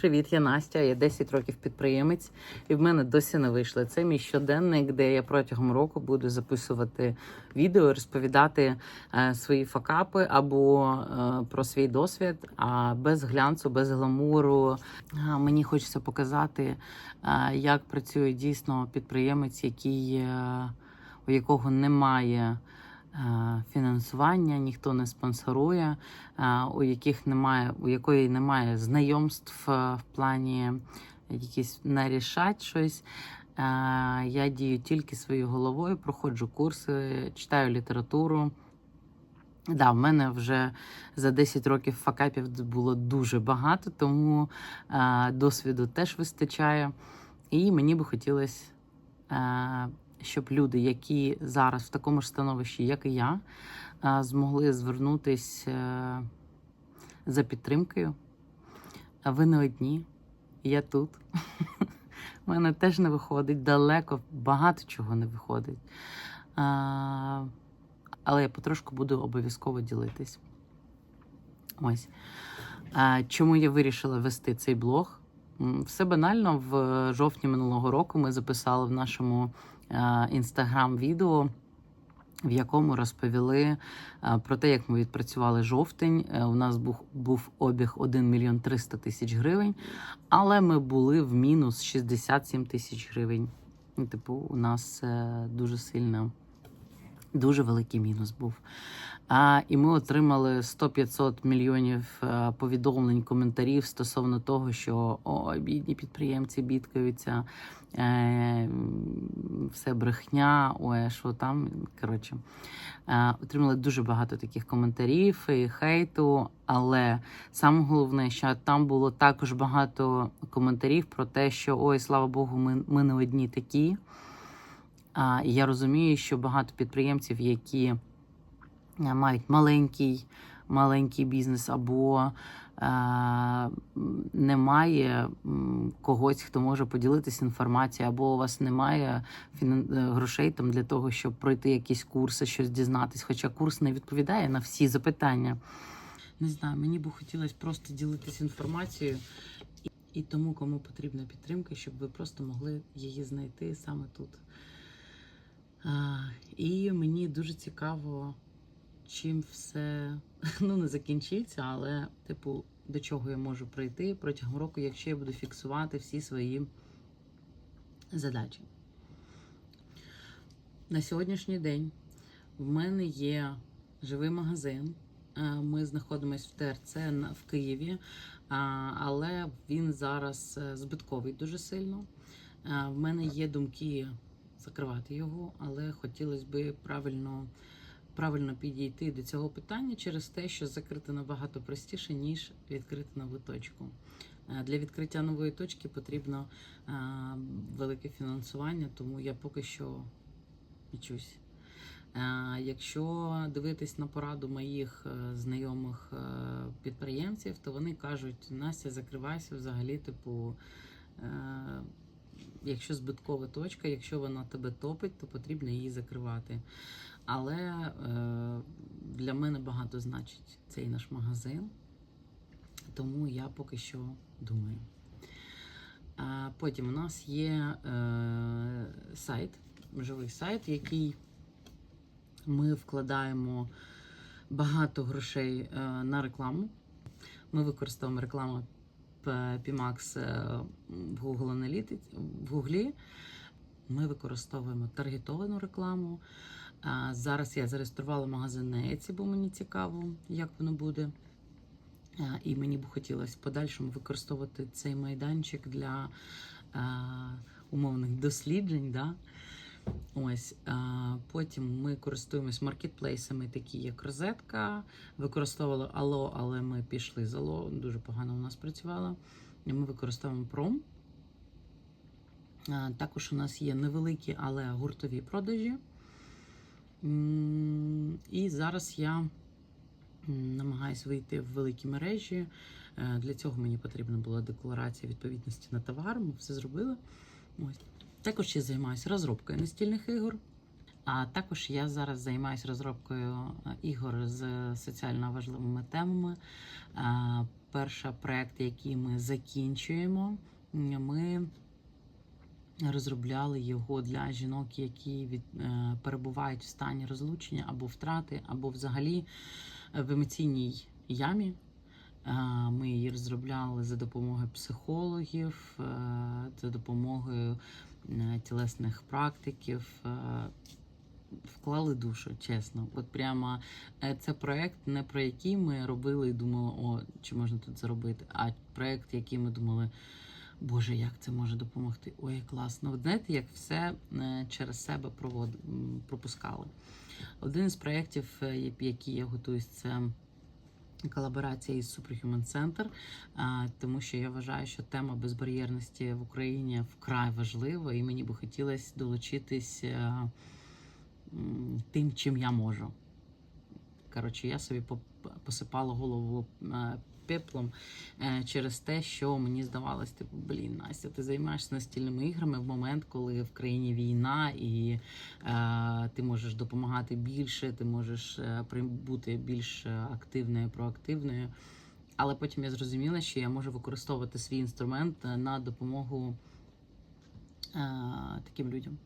Привіт, я Настя. Я 10 років підприємець, і в мене досі не вийшло. Це мій щоденник, де я протягом року буду записувати відео, розповідати е, свої факапи або е, про свій досвід, а без глянцу, без гламуру. Мені хочеться показати, е, як працює дійсно підприємець, який, у якого немає. Е, Фінансування ніхто не спонсорує, е, у яких немає, у якої немає знайомств е, в плані якісь нарішать щось. Я дію тільки своєю головою, проходжу курси, читаю літературу. Да, в мене вже за 10 років факапів було дуже багато, тому досвіду теж вистачає. І мені би хотілося, щоб люди, які зараз в такому ж становищі, як і я, е, змогли звернутися е, за підтримкою. Ви не одні, я тут. У мене теж не виходить далеко, багато чого не виходить. А, але я потрошку буду обов'язково ділитись. Ось. А, чому я вирішила вести цей блог? Все банально. В жовтні минулого року ми записали в нашому інстаграм відео, в якому розповіли е, про те, як ми відпрацювали жовтень. Е, У нас був, був обіг 1 мільйон 300 тисяч гривень, але ми були в мінус 67 тисяч гривень. Ну, Типу, у нас е, дуже сильно, дуже великий мінус був. А, і ми отримали 100-500 мільйонів е, повідомлень, коментарів стосовно того, що о, бідні підприємці бідкаються, е, все брехня, ой, що там. Коротше, е, отримали дуже багато таких коментарів і хейту. Але саме головне, що там було також багато коментарів про те, що ой, слава Богу, ми, ми не одні такі. А, я розумію, що багато підприємців, які е, мають маленький, маленький бізнес, або е, немає когось, хто може поділитися інформацією, або у вас немає е, грошей там для того, щоб пройти якісь курси, щось дізнатись. Хоча курс не відповідає на всі запитання. Не знаю, мені би хотілося просто ділитися інформацією. І тому, кому потрібна підтримка, щоб ви просто могли її знайти саме тут. А, і мені дуже цікаво, чим все ну, не закінчиться, але, типу, до чого я можу прийти протягом року, якщо я буду фіксувати всі свої задачі. На сьогоднішній день в мене є живий магазин. Е, Ми знаходимося в ТРЦ в Києві, але він зараз е, збитковий дуже сильно. Е, В мене є думки закривати його, але хотілося б правильно, правильно підійти до цього питання через те, що закрити набагато простіше, ніж відкрити нову точку. Е, Для відкриття нової точки потрібно е, велике фінансування, тому я поки що вчусь. Е, Якщо дивитись на пораду моїх знайомих підприємців, то вони кажуть: Настя, закривайся взагалі, типу. Якщо збиткова точка, якщо вона тебе топить, то потрібно її закривати. Але е, для мене багато значить цей наш магазин, тому я поки що думаю. А потім у нас є е, сайт, живий сайт, який ми вкладаємо багато грошей е, на рекламу. Ми використовуємо рекламу П- PMAX е, в Google Analytics, в Google. Ми використовуємо таргетовану рекламу. Зараз я зареєструвала магазин на Etsy, бо мені цікаво, як воно буде. І мені б хотілося в подальшому використовувати цей майданчик для умовних досліджень. Да? Ось потім ми користуємось маркетплейсами, такі як розетка. Використовували Allo, але ми пішли з Allo, дуже погано у нас працювало. Ми використовуємо. А, Також у нас є невеликі, але гуртові продажі. І зараз я м, намагаюсь вийти в великі мережі. Е, Для цього мені потрібна була декларація відповідності на товар. Ми все зробили. Ось. Також я займаюся розробкою настільних ігор. А також я зараз займаюся розробкою е, ігор з соціально важливими темами. Е, Перший проект, який ми закінчуємо, ми розробляли його для жінок, які від, е, перебувають в стані розлучення або втрати, або взагалі в емоційній ямі. Е, Ми її розробляли за допомогою психологів, е, за допомогою е, тілесних практиків. е, Вклали душу, чесно. От прямо е, це проект, не про який ми робили і думали, о, чи можна тут заробити, а проект, який ми думали, Боже, як це може допомогти? Ой, класно. Знаєте, як все е, через себе провод... пропускали. Один із проєктів, е, які я готуюсь, це колаборація із Superhuman Center, тому що я вважаю, що тема безбар'єрності в Україні вкрай важлива, і мені би хотілося долучитись е, тим, чим я можу. Коротше, я собі посипала голову е, пеплом е, через те, що мені здавалось, типу, блін, Настя, ти займаєшся настільними іграми в момент, коли в країні війна, і е, ти можеш допомагати більше, ти можеш е, бути більш активною, проактивною. Але потім я зрозуміла, що я можу використовувати свій інструмент на допомогу е, таким людям.